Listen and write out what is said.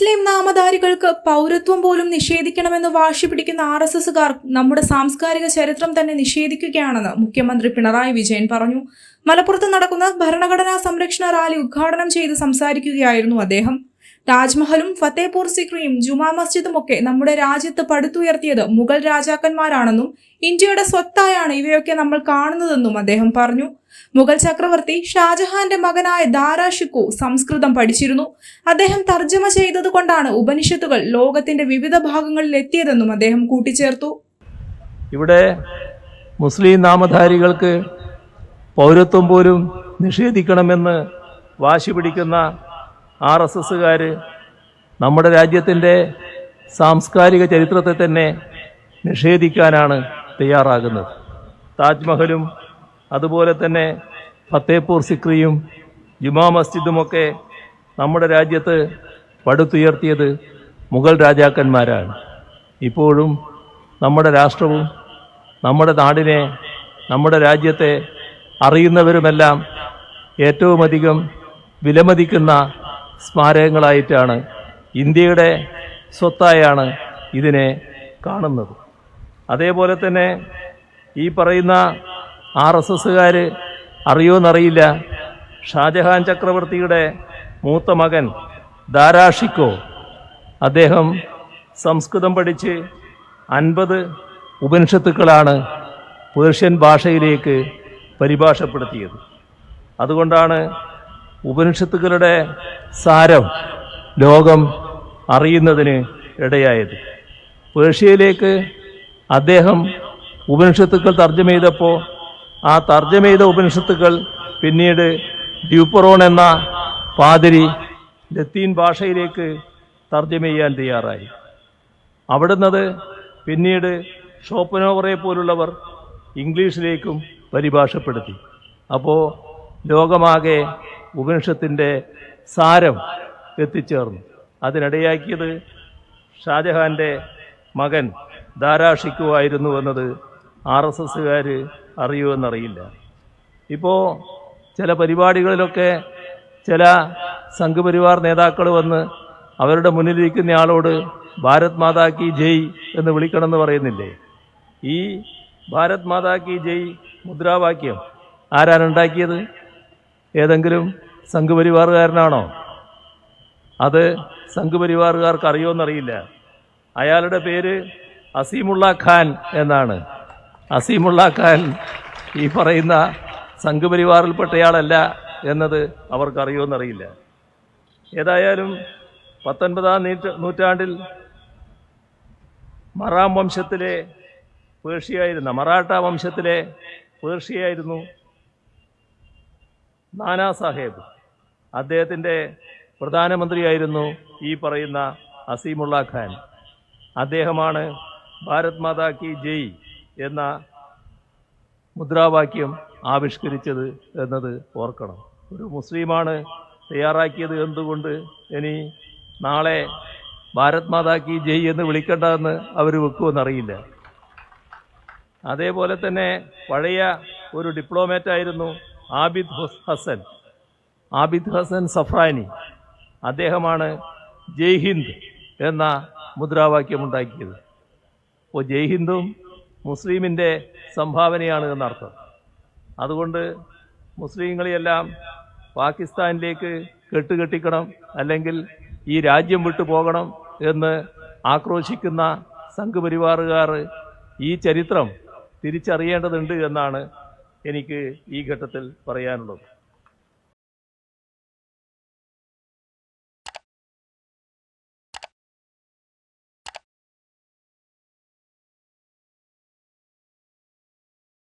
മുസ്ലിം നാമധാരികൾക്ക് പൗരത്വം പോലും നിഷേധിക്കണമെന്ന് വാശി പിടിക്കുന്ന ആർ എസ് എസുകാർ നമ്മുടെ സാംസ്കാരിക ചരിത്രം തന്നെ നിഷേധിക്കുകയാണെന്ന് മുഖ്യമന്ത്രി പിണറായി വിജയൻ പറഞ്ഞു. മലപ്പുറത്ത് നടക്കുന്ന ഭരണഘടനാ സംരക്ഷണ റാലി ഉദ്ഘാടനം ചെയ്ത് സംസാരിക്കുകയായിരുന്നു അദ്ദേഹം. താജ്മഹലും ഫത്തേപൂർ സിക്രിയും ജുമാ മസ്ജിദും ഒക്കെ നമ്മുടെ രാജ്യത്ത് പടുത്തുയർത്തിയത് മുഗൾ രാജാക്കന്മാരാണെന്നും ഇന്ത്യയുടെ സ്വത്തായാണ് ഇവയൊക്കെ നമ്മൾ കാണുന്നതെന്നും അദ്ദേഹം പറഞ്ഞു. മുഗൾ ചക്രവർത്തി ഷാജഹാന്റെ മകനായ ദാരാ ഷിക്കു സംസ്കൃതം പഠിച്ചിരുന്നു. അദ്ദേഹം തർജമ ചെയ്തതുകൊണ്ടാണ് ഉപനിഷത്തുകൾ ലോകത്തിന്റെ വിവിധ ഭാഗങ്ങളിൽ എത്തിയതെന്നും അദ്ദേഹം കൂട്ടിച്ചേർത്തു. ഇവിടെ മുസ്ലിം നാമധാരികൾക്ക് പൗരത്വം പോലും നിഷേധിക്കണമെന്ന് വാശി പിടിക്കുന്ന ആർ എസ് എസ്സുകാർ നമ്മുടെ രാജ്യത്തിന്റെ സാംസ്കാരിക ചരിത്രത്തെ തന്നെ നിഷേധിക്കാനാണ് തയ്യാറാകുന്നത്. താജ്മഹലും അതുപോലെ തന്നെ ഫത്തേപൂർ സിക്രിയും ജുമാ മസ്ജിദുമൊക്കെ നമ്മുടെ രാജ്യത്ത് പടുത്തുയർത്തിയത് മുഗൾ രാജാക്കന്മാരാണ്. ഇപ്പോഴും നമ്മുടെ രാഷ്ട്രവും നമ്മുടെ നാടിനെ നമ്മുടെ രാജ്യത്തെ അറിയുന്നവരുമെല്ലാം ഏറ്റവുമധികം വിലമതിക്കുന്ന സ്മാരകങ്ങളായിട്ടാണ് ഇന്ത്യയുടെ സ്വത്തായാണ് ഇതിനെ കാണുന്നത്. അതേപോലെ തന്നെ ഈ പറയുന്ന ആർ എസ് എസ്സുകാർ അറിയോന്നറിയില്ല. ഷാജഹാൻ ചക്രവർത്തിയുടെ മൂത്ത മകൻ ദാരാഷിക്കോ അദ്ദേഹം സംസ്കൃതം പഠിച്ച് അൻപത് ഉപനിഷത്തുക്കളാണ് പേർഷ്യൻ ഭാഷയിലേക്ക് പരിഭാഷപ്പെടുത്തിയത്. അതുകൊണ്ടാണ് ഉപനിഷത്തുക്കളുടെ സാരം ലോകം അറിയുന്നതിന് ഇടയായത്. പേർഷ്യയിലേക്ക് അദ്ദേഹം ഉപനിഷത്തുക്കൾ തർജമ ചെയ്തപ്പോൾ ആ തർജമ ചെയ്ത ഉപനിഷത്തുക്കൾ പിന്നീട് ഡ്യൂപ്പറോൺ എന്ന പാതിരി ലത്തീൻ ഭാഷയിലേക്ക് തർജമ ചെയ്യാൻ തയ്യാറായി. അവിടുന്നത് പിന്നീട് ഷോപ്പനോവറെ പോലുള്ളവർ ഇംഗ്ലീഷിലേക്കും പരിഭാഷപ്പെടുത്തി. അപ്പോൾ ലോകമാകെ ഉപനിഷത്തിന്റെ സാരം എത്തിച്ചേർന്നു. അതിനിടയാക്കിയത് ഷാജഹാന്റെ മകൻ ധാരാഷിക്കുമായിരുന്നു എന്നത് ആർ എസ് എസ്സുകാർ അറിയുമെന്നറിയില്ല. ഇപ്പോൾ ചില പരിപാടികളിലൊക്കെ ചില സംഘപരിവാർ നേതാക്കൾ വന്ന് അവരുടെ മുന്നിലിരിക്കുന്ന ആളോട് ഭാരത് മാതാ കി ജയ് എന്ന് വിളിക്കണമെന്ന് പറയുന്നില്ലേ? ഈ ഭാരത് മാതാ കി ജയ് മുദ്രാവാക്യം ആരാണ് ഉണ്ടാക്കിയത്? ഏതെങ്കിലും സംഘപരിവാറുകാരനാണോ? അത് സംഘപരിവാറുകാർക്ക് അറിയുമെന്നറിയില്ല അയാളുടെ പേര് അസീമുള്ള ഖാൻ എന്നാണ്. അസീമുള്ള ഖാൻ ഈ പറയുന്ന സംഘപരിവാറിൽപ്പെട്ടയാളല്ല എന്നത് അവർക്കറിയുമെന്നറിയില്ല ഏതായാലും പത്തൊൻപതാം നൂറ്റ നൂറ്റാണ്ടിൽ മറാം വംശത്തിലെ പേർഷ്യയായിരുന്ന മറാഠ വംശത്തിലെ പേർഷ്യയായിരുന്നു നാനാ സാഹേബ് അദ്ദേഹത്തിന്റെ പ്രധാനമന്ത്രിയായിരുന്നു ഈ പറയുന്ന അസീമുള്ള ഖാൻ. അദ്ദേഹമാണ് ഭാരത് മാതാ കി ജയ് എന്ന മുദ്രാവാക്യം ആവിഷ്കരിച്ചത് എന്നത് ഓർക്കണം. ഒരു മുസ്ലിമാണ് തയ്യാറാക്കിയത് എന്തുകൊണ്ട് ഇനി നാളെ ഭാരത് മാതാ കി ജയ് എന്ന് വിളിക്കേണ്ടതെന്ന് അവർ വെക്കുമെന്നറിയില്ല. അതേപോലെ തന്നെ പഴയ ഒരു ഡിപ്ലോമാറ്റ് ആയിരുന്നു ആബിദ് ഹുസ് ഹസൻ. ആബിദ് ഹസൻ സഫ്രാനി. അദ്ദേഹമാണ് ജയ് ഹിന്ദ് എന്ന മുദ്രാവാക്യം ഉണ്ടാക്കിയത് അപ്പോൾ ജയ് ഹിന്ദും മുസ്ലിമിന്റെ സംഭാവനയാണ് എന്നർത്ഥം. അതുകൊണ്ട് മുസ്ലിങ്ങളെയെല്ലാം പാകിസ്ഥാനിലേക്ക് കെട്ടുകെട്ടിക്കണം അല്ലെങ്കിൽ ഈ രാജ്യം വിട്ടു പോകണം എന്ന് ആക്രോശിക്കുന്ന സംഘപരിവാറുകാർ ഈ ചരിത്രം തിരിച്ചറിയേണ്ടതുണ്ട് എന്നാണ് എനിക്ക് ഈ ഘട്ടത്തിൽ പറയാനുള്ളത്.